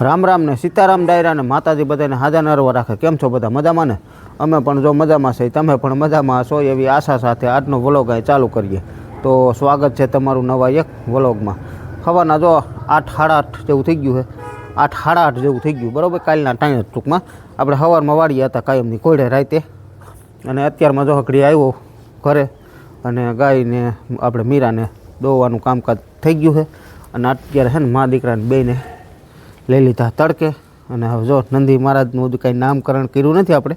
રામ રામ ને સીતારામ ડાયરા ને માતાજી બધાને હાજા નરવા રાખે. કેમ છો બધા મજામાં ને? અમે પણ જો મજામાં છે તમે પણ મજામાં છો એવી આશા સાથે આજનો વ્લોગ અહીં ચાલુ કરીએ. તો સ્વાગત છે તમારું નવા એક વ્લોગમાં. સવારના જો આઠ, સાડા આઠ જેવું થઈ ગયું છે. આઠ, સાડા આઠ જેવું થઈ ગયું. બરાબર? કાલના ટાઈમ ટૂંકમાં. આપણે સવારમાં વાળીએ હતા કાયમની કોઈડે રાતે. અને અત્યારમાં જો હકડી આવ્યો ઘરે અને ગાયને, આપણે મીરાને દોવાનું કામકાજ થઈ ગયું છે. અને અત્યારે છે ને મા દીકરાને બેને લઈ લીધા તડકે. અને હવે જો નંદી મહારાજનું બધું કાંઈ નામકરણ કર્યું નથી આપણે,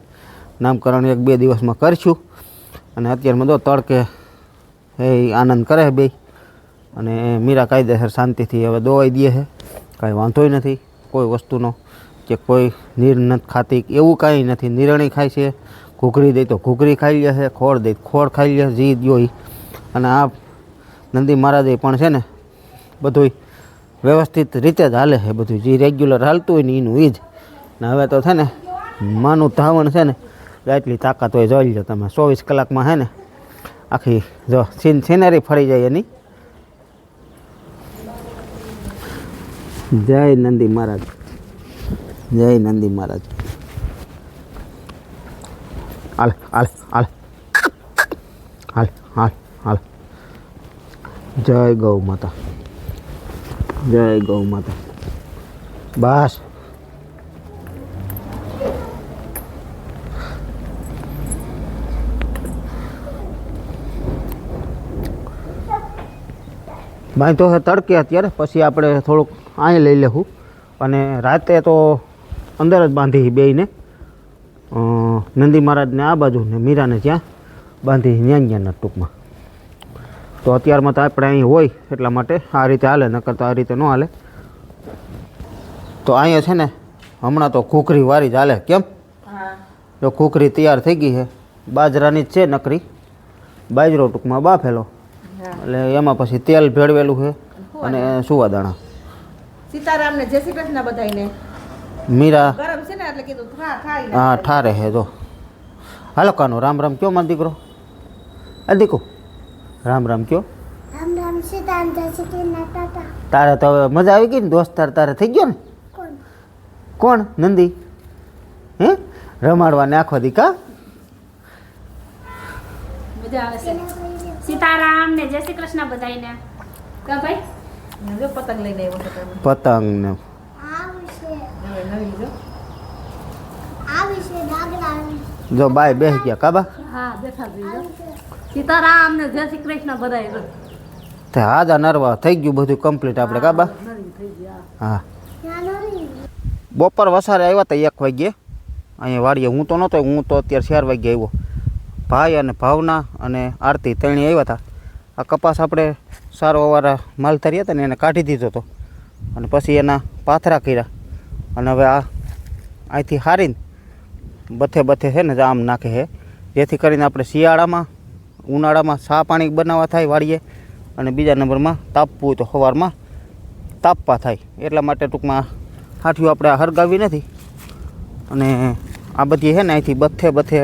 નામકરણ એક બે દિવસમાં કરીશું. અને અત્યારમાં જો તડકે એ આનંદ કરે બે અને મીરા કાયદેસર શાંતિથી હવે દોવાઈ દે છે. કાંઈ વાંધોય નથી. કોઈ વસ્તુનો કે કોઈ નીર નથી ખાતી, એવું કાંઈ નથી. નિરણી ખાય છે. ઘૂઘરી દઈ તો ઘૂઘરી ખાઈ લે છે. ખોળ દઈ ખોળ ખાઈ લે જી દ્યો ઈ. અને આ નંદી મહારાજે પણ છે ને, બધુંય વ્યવસ્થિત રીતે જ હાલે છે બધું. જે રેગ્યુલર હાલતું હોય ને એનું એ જ. ને હવે તો છે ને, માનું ધાવણ છે ને, એટલી તાકાત હોય જોઈ લો તમે. ચોવીસ કલાકમાં છે ને, આખી જો સીન સિનરી ફરી જાય એની. જય નંદી મહારાજ. જય નંદી મહારાજ. હાલ હાલ હાલ. હાલ હાલ હાલ. જય ગૌ માતા. જય ગૌ માતા. બસ. બાંધો તો તડકે અત્યારે, પછી આપણે થોડુંક અહીં લઈ લેવું અને રાતે તો અંદર જ બાંધી બેયને. નંદી મહારાજને આ બાજુ ને મીરાને ત્યાં બાંધી ન્યા ન્યાના ટૂંકમાં. તો અત્યારમાં તો આપણે અહીં હોય એટલા માટે આ રીતે હાલે નકર તો આ રીતે ન હાલે. તો અહીંયા છે ને હમણાં તો ખોખરી વારી જ હાલે. કેમ? જો ખોખરી તૈયાર થઈ ગઈ છે. બાજરાની જ છે નકરી. બાજરો ટૂંકમાં બાફેલો. એટલે એમાં પછી તેલ ભેળવેલું છે અને સુવાદાણા. સીતારામ ને જય શ્રી કૃષ્ણ બધાયને? મીરા. ગરમ છે ને એટલે કીધું હા ઠારે હે જો. હાલો કાનો રામ રામ કયો મારો દીકરો? આ દીકુ રામ રામ કયો? તારે તો હવે મજા આવી ગઈ ને? દોસ્તાર તારે થઈ ગયો ને? કોણ? કોણ? નંદી? હે? રમાડવા નાખો દીકા સીતારામ ને જય શ્રી કૃષ્ણ બધાયને. કા ભાઈ? પતંગ લઈને આવ્યો પતંગ ને. આ વિશે આ વિશે જો બાય બેસી ગયા કાબા હા બેઠા જોઈ સીતારામ ને જય શ્રી કૃષ્ણ બધાય તે હાજા નરવા થઈ ગયું બધું કમ્પ્લીટ આપણે કાબા હા બપોર વસારે આવ્યા હતા એક વાગ્યે. અહીંયા વાડીએ હું તો નહોતો હું તો અત્યારે ચાર વાગ્યે આવ્યો. ભાઈ અને ભાવના અને આરતી ત્રણે આવ્યા હતા આ કપાસ આપણે સારો અવારા માલ ધર્યા હતા ને એને કાઢી દીધો હતો અને પછી એના પાથરા કર્યા. અને હવે આ અહીંથી હારીને બથે બથે છે ને જામ આમ નાખે છે જેથી કરીને આપણે શિયાળામાં ઉનાળામાં સા પાણી બનાવવા થાય વાળીએ અને બીજા નંબરમાં તાપવું તો સવારમાં તાપવા થાય. એટલા માટે ટૂંકમાં હાઠિયું આપણે હરગાવી નથી. અને આ બધી છે ને અહીંથી બથે બથે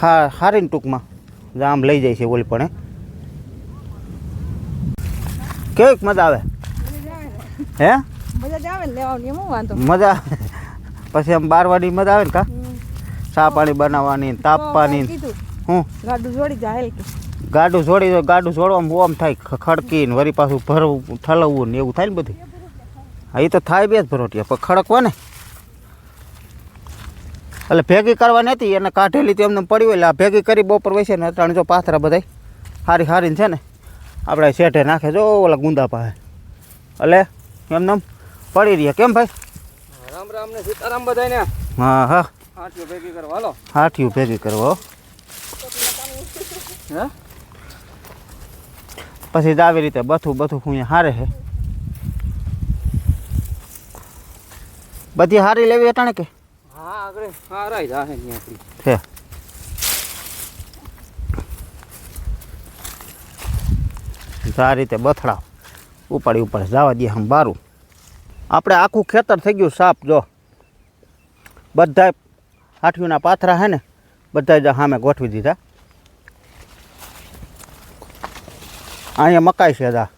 હા હારીને ટૂંકમાં જામ આમ લઈ જાય છે ઓલી પણ કેવીક મજા આવે? હે? મજા આવે લેવાની હું વાંધો? મજા પછી આમ બારવાની મજા આવે ને કા? ચા પાણી બનાવવાની તાપવાની. હું? ગાડું જોડી જાય ગાડું જોડી દો ગાડું છોડવામાં ઓમ થાય ખડકી ખડકીને વરી પાછું ભરવું ઠલવવું ને એવું થાય ને બધું. હા એ તો થાય બે જ ભરોટિયા પણ ખડકવા ને. એટલે ભેગી કરવા નથી એને કાઢેલી તો એમને પડી હોય એટલે આ ભેગી કરી બપોર વૈસે ને ત્રણ જો પાથરા બધાય હારી હારીને છે ને આપણે શેઠે નાખે જો ઓલા ગુંદા પાસે. એટલે એમને એમ પડી રહ્યા. કેમ ભાઈ? રામ રામ ને સીતારામ બધાય ને હા હા. હાથીઓ ભેગી કરવા હાલો હાથિયું ભેગી કરવો હે પછી જ આવી રીતે બથું બથું અહીંયા હારે છે બધી હારી લેવી અટાણે કે હા આગળ હા રાઈ જા હે ત્યાંથી છે તો આ રીતે બથડા ઉપાડી ઉપાડી જવા દે આમ બારું આપણે આખું ખેતર થઈ ગયું સાફ જો બધાય हाथियों पाथरा है ने बदाय हाँ मैं गोठी दीदा अँ मकाई से दा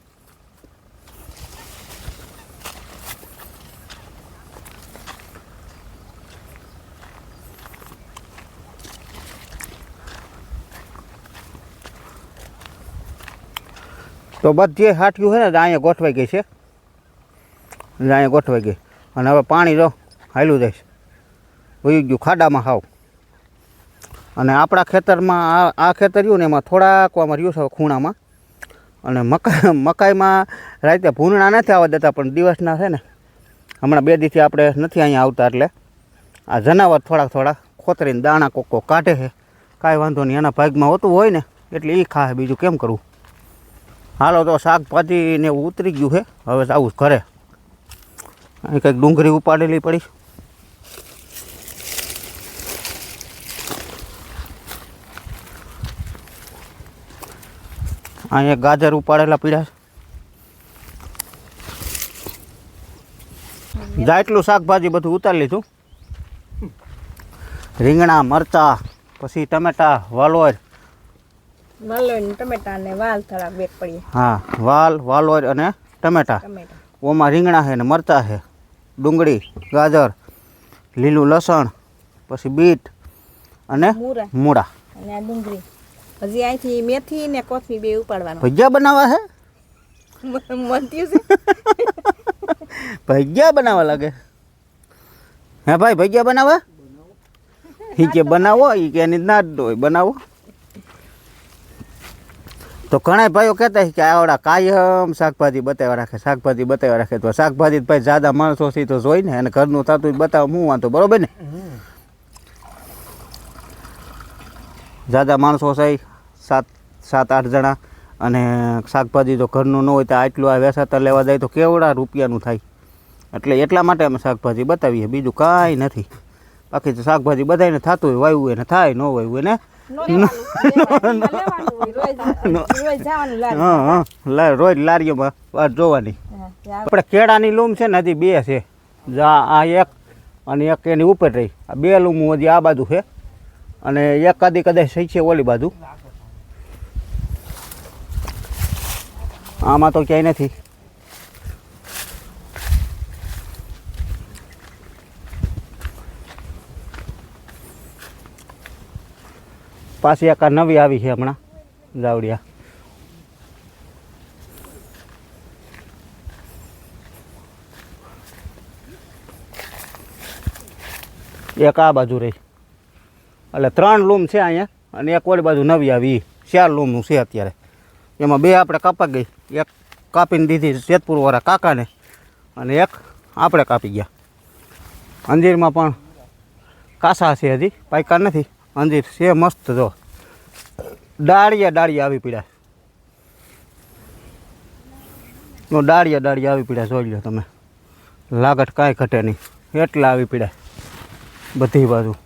तो बदे हाटियों है ना अँ गोठवाई गई से अँ गोठवाई गई हमें पानी दो हेलू जाए વહી ગયું, ખાડામાં હાવ. અને આપણા ખેતરમાં આ ખેતર રહ્યું ને એમાં થોડાક આમાં રહ્યું છે ખૂણામાં. અને મકા, મકાઈમાં રાતે ભૂંડણા નથી આવવા દેતા, પણ દિવસના છે ને, હમણાં બે દિવસથી આપણે નથી અહીંયા આવતા એટલે આ જનાવર થોડાક થોડાક ખોતરીને દાણા કોક કાઢે છે. કાંઈ વાંધો નહીં, એના ભાગમાં હોતું હોય ને, એટલે એ ખાય બીજું કેમ કરવું હાલો તો શાકભાજી ને એવું ઉતરી ગયું છે. હવે આવું ઘરે. કંઈક ડુંગળી ઉપાડેલી પડી. અહીંયા ગાજર ઉપાડેલા પીડા જાટલું શાકભાજી બધું ઉતારી લીધું. રીંગણા મરચા પછી ટમેટા વાલોર. હા વાલ વાલોર અને ટમેટા. ઓમાં રીંગણા છે ને મરચાં છે ડુંગળી ગાજર લીલું લસણ પછી બીટ અને મૂરા. મૂળા. અને ડુંગળી. હજી અહીંથી મેથી ને કોથમી બે ઉપાડવાનું. ભજીયા બનાવવા છે મળતી છે ભજીયા બનાવવા લાગે. હે ભાઈ ભજીયા બનાવવા? એ કે બનાવો એ કે એની ના જ હોય બનાવો. તો ઘણા ભાઈઓ કહેતા કે આવડા કાયમ શાકભાજી બતાવ્યા રાખે શાકભાજી બતાવ્યા રાખે. તો શાકભાજી ભાઈ જાદા માણસો છે તો જોઈ ને અને ઘરનું થતું બતાવો હું વાંધો બરોબર ને? જાદા માણસો છે સાત સાત આઠ જણા અને શાકભાજી તો ઘરનું ન હોય તો આટલું આ વેસાતા લેવા જાય તો કેવડા રૂપિયાનું થાય? એટલે એટલા માટે અમે શાકભાજી બતાવીએ. બીજું કાંઈ નથી. બાકી તો શાકભાજી બધાને થતું હોય વાવ્યું એને થાય ન વાયવું એને. રોજ લારીઓમાં વાત જોવાની. આપણે કેળાની લૂમ છે ને હજી બે છે. જા આ એક અને એક એની ઉપર રહી. આ બે લૂમું હજી આ બાજુ છે. અને એક કદી કદાચ સહી છે ઓલી બાજુ. આમાં તો ક્યાંય નથી. પાછી એક આ નવી આવી છે હમણાં જાવડિયા એક આ બાજુ રહી. એટલે ત્રણ લૂમ છે અહીંયા, અને એક ઓલી બાજુ નવી આવી. ચાર લૂમનું છે અત્યારે. એમાં બે આપણે કાપા ગઈ. એક કાપીને દીધી જેતપુરવાળા કાકાને અને એક આપણે કાપી ગયા. અંજીરમાં પણ કાસા છે હજી પાયકા નથી. અંજીર છે મસ્ત જો. ડાળિયા ડાળિયા આવી પીડ્યા. નો ડાળિયા ડાળિયા આવી પીડ્યા, જોઈ લો તમે. લાગત કાંઈ ઘટે નહીં. એટલા આવી પીડ્યા. બધી બાજુ.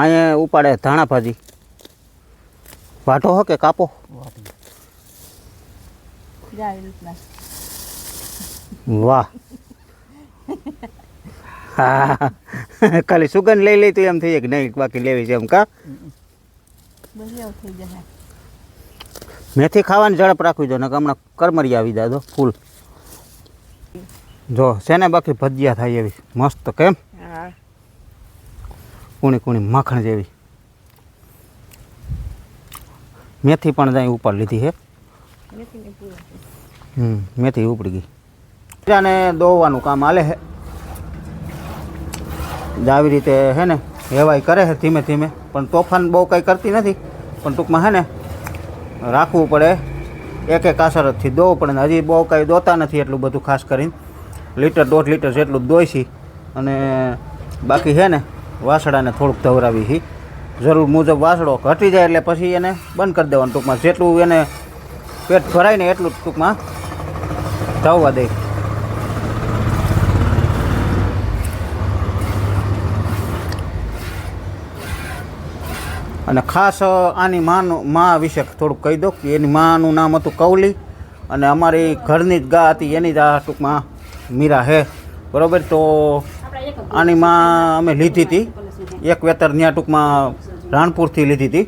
અહીંયા ઉપાડે ધાણા ભાજી. વાટો હો કે કાપો? વાહ. હા. ખાલી સુગંધ લઈ લઈ તો એમ થઈ જાય કે નહીં, બાકી લેવી છે એમ કા? મેથી ખાવાની ઝડપ રાખવી જો ને હમણાં કરમરી આવી જાય ફૂલ. જો છે ને બાકી ભજીયા થાય એવી? મસ્ત કેમ? હા. કુણી કુણી માખણ જેવી. મેથી પણ જાય ઉપર લીધી પૂરો હમ, મેથી ઉપડી ગઈ. બીજાને દોવાનું કામ હાલે છે આવી રીતે હે ને હેવાય કરે છે ધીમે ધીમે. પણ તોફાન બહુ કંઈ કરતી નથી. પણ ટૂંકમાં હે ને, રાખવું પડે. એક એક કાસરતથી દોવું પડે હજી બહુ કાંઈ દોતા નથી એટલું બધું ખાસ કરીને. લીટર દોઢ લીટર જેટલું જ દોઈશી. અને બાકી છે ને વાસડાને થોડુંક ધવરાવી હી. જરૂર મુજબ વાસડો ઘટી જાય એટલે પછી એને બંધ કરી દેવાનું ટૂંકમાં. જેટલું એને પેટ ભરાય ને એટલું ટૂંકમાં ધવવા દે. અને ખાસ આની માનું, મા વિશે થોડુંક કહી દો કે એની માનું નામ હતું કૌલી અને અમારી ઘરની જ ગા હતી, એની જ આ ટૂંકમાં મીરા હે. બરાબર? તો આની માં અમે લીધી હતી. એક વેતર ત્યાં ટૂંકમાં રાણપુરથી લીધી હતી.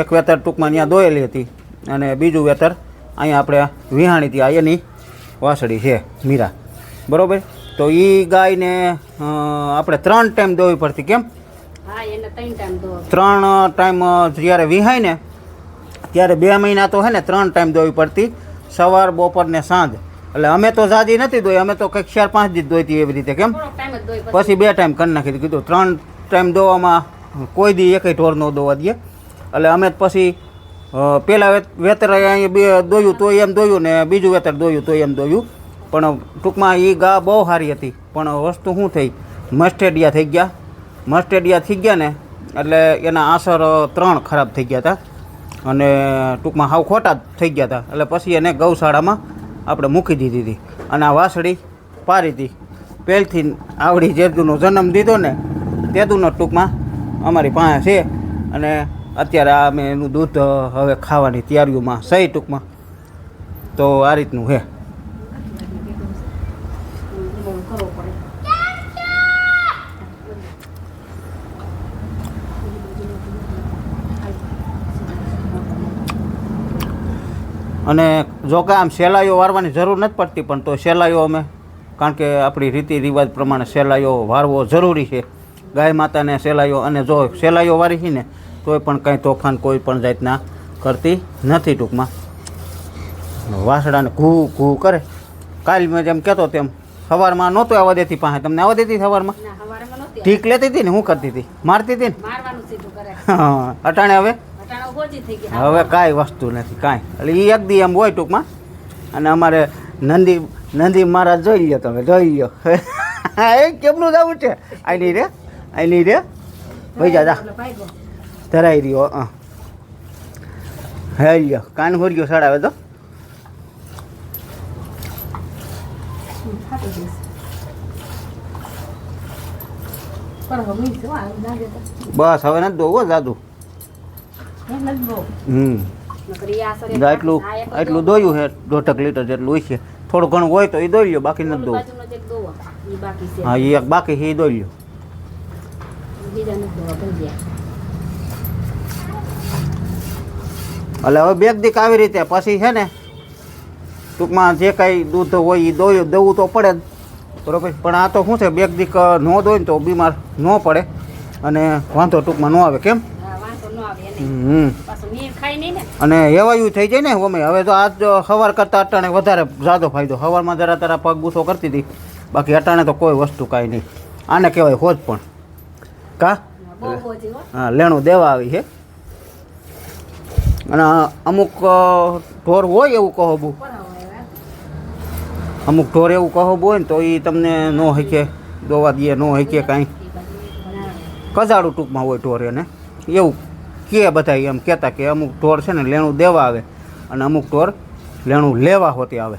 એક વેતર ટૂંકમાં ત્યાં દોયેલી હતી. અને બીજું વેતર અહીંયા આપણે વિહાણી હતી. આ એની વાસળી છે મીરા. બરાબર? તો એ ગાયને આપણે ત્રણ ટાઈમ દોવી પડતી. કેમ? ત્રણ ટાઈમ ત્રણ ટાઈમ જ્યારે વિહાય ને ત્યારે બે મહિના તો હે ને ત્રણ ટાઈમ દોવી પડતી. સવાર બપોર ને સાંજ. એટલે અમે તો જાજી નથી દોઈ અમે તો કંઈક ચાર પાંચ દી દોઈતી એવી રીતે કેમ? પછી. બે ટાઈમ કરી નાખી દીધું કીધું ત્રણ ટાઈમ દોવામાં કોઈ દી એકય ઢોર ન દોવા દઈએ એટલે અમે પછી પહેલાં વેતર અહીંયા બે દોયું તો એમ દોયું ને બીજું વેતર દોયું તો એમ દોયું પણ ટૂંકમાં એ ગા બહુ સારી હતી. પણ વસ્તુ શું થઈ? મસ્ટેડિયા થઈ ગયા. મસ્ટેડિયા થઈ ગયા ને એટલે એના આસર ત્રણ ખરાબ થઈ ગયા હતા. અને ટૂંકમાં હાવ ખોટા થઈ ગયા હતા. એટલે પછી એને ગૌશાળામાં આપણે મૂકી દીધી હતી. અને આ વાસળી પારી હતી. પહેલથી આવડી જેદુનો જન્મ દીધો ને તેદુનો ટૂંકમાં અમારી પાસે છે. અને અત્યારે અમે એનું દૂધ હવે ખાવાની તૈયારીઓમાં સહી ટૂંકમાં. તો આ રીતનું છે કરવો પડે અને જો કે આમ સેલાઈઓ વારવાની જરૂર નથી પડતી પણ તો સેલાઈઓ અમે કારણ કે આપણી રીતિ રિવાજ પ્રમાણે સેલાઈઓ વારવો જરૂરી છે. ગાય માતાને સેલાઈઓ અને જો સેલાઈઓ વારી છે ને તોય પણ કંઈ તોફાન કોઈ પણ જાતના કરતી નથી ટૂંકમાં. વાસડાને ઘૂ ઘૂ કરે. કાલ મેં જેમ કહેતો તેમ સવારમાં નહોતું આવવા દેતી પાસે. તમને આવવા દેતી સવારમાં? ઢીક ઠીક લેતી હતી ને શું કરતી હતી? મારતી હતી ને? હા, અટાણે હવે? હવે કાંઈ વસ્તુ નથી કાંઈ. એટલે એ એક દી એમ હોય ટૂંકમાં. અને અમારે નંદી નંદી મહારાજ જોઈ લો તમે જોઈ લો એ કેમનું જવું છે? આની રે આની રે. ભાઈ જા ધરાઈ રહ્યો હા. હે લ્યો કાન હોર્યો સડાવે તો. બસ હવે નથી દોવો જાદુ. હમ. એટલું એટલું દોયું છે દોઢક લીટર જેટલું છે. થોડું ઘણું હોય તો એ દોઈ લ્યો બાકી નથી દોવું. હા એ એક બાકી છે એ દોઈ લ્યો. એટલે હવે બેગ દીક આવી રીતે પછી છે ને ટૂંકમાં જે કાંઈ દૂધ હોય એ દોયું દેવું તો પડે જ. બરોબર? પણ આ તો શું છે બેગ દીક ન દોય ને તો બીમાર ન પડે. અને વાંધો ટૂંકમાં ન આવે કેમ? અને હેવાયું થઈ જાય ને અમે. હવે તો આજ સવાર કરતાં અટાણે વધારે જાદો ફાયદો. સવારમાં જરા તારા પગ બૂસો કરતી હતી. બાકી અટાણે તો કોઈ વસ્તુ કાંઈ નહીં. આને કહેવાય હોજ પણ. કા? બહુ હો. લેણું દેવા આવી છે. અને અમુક ઢોર હોય એવું કહો બહુ. અમુક ઢોર એવું કહો હોય ને તો એ તમને ન હકે દોવા દઈએ ન હકે કાંઈ. કજાડું ટૂંકમાં હોય ઢોર એને. એવું. કે બધા એમ કહેતા કે અમુક ઢોર છે ને લેણું દેવા આવે અને અમુક ઢોર લેણું લેવા હોતી આવે.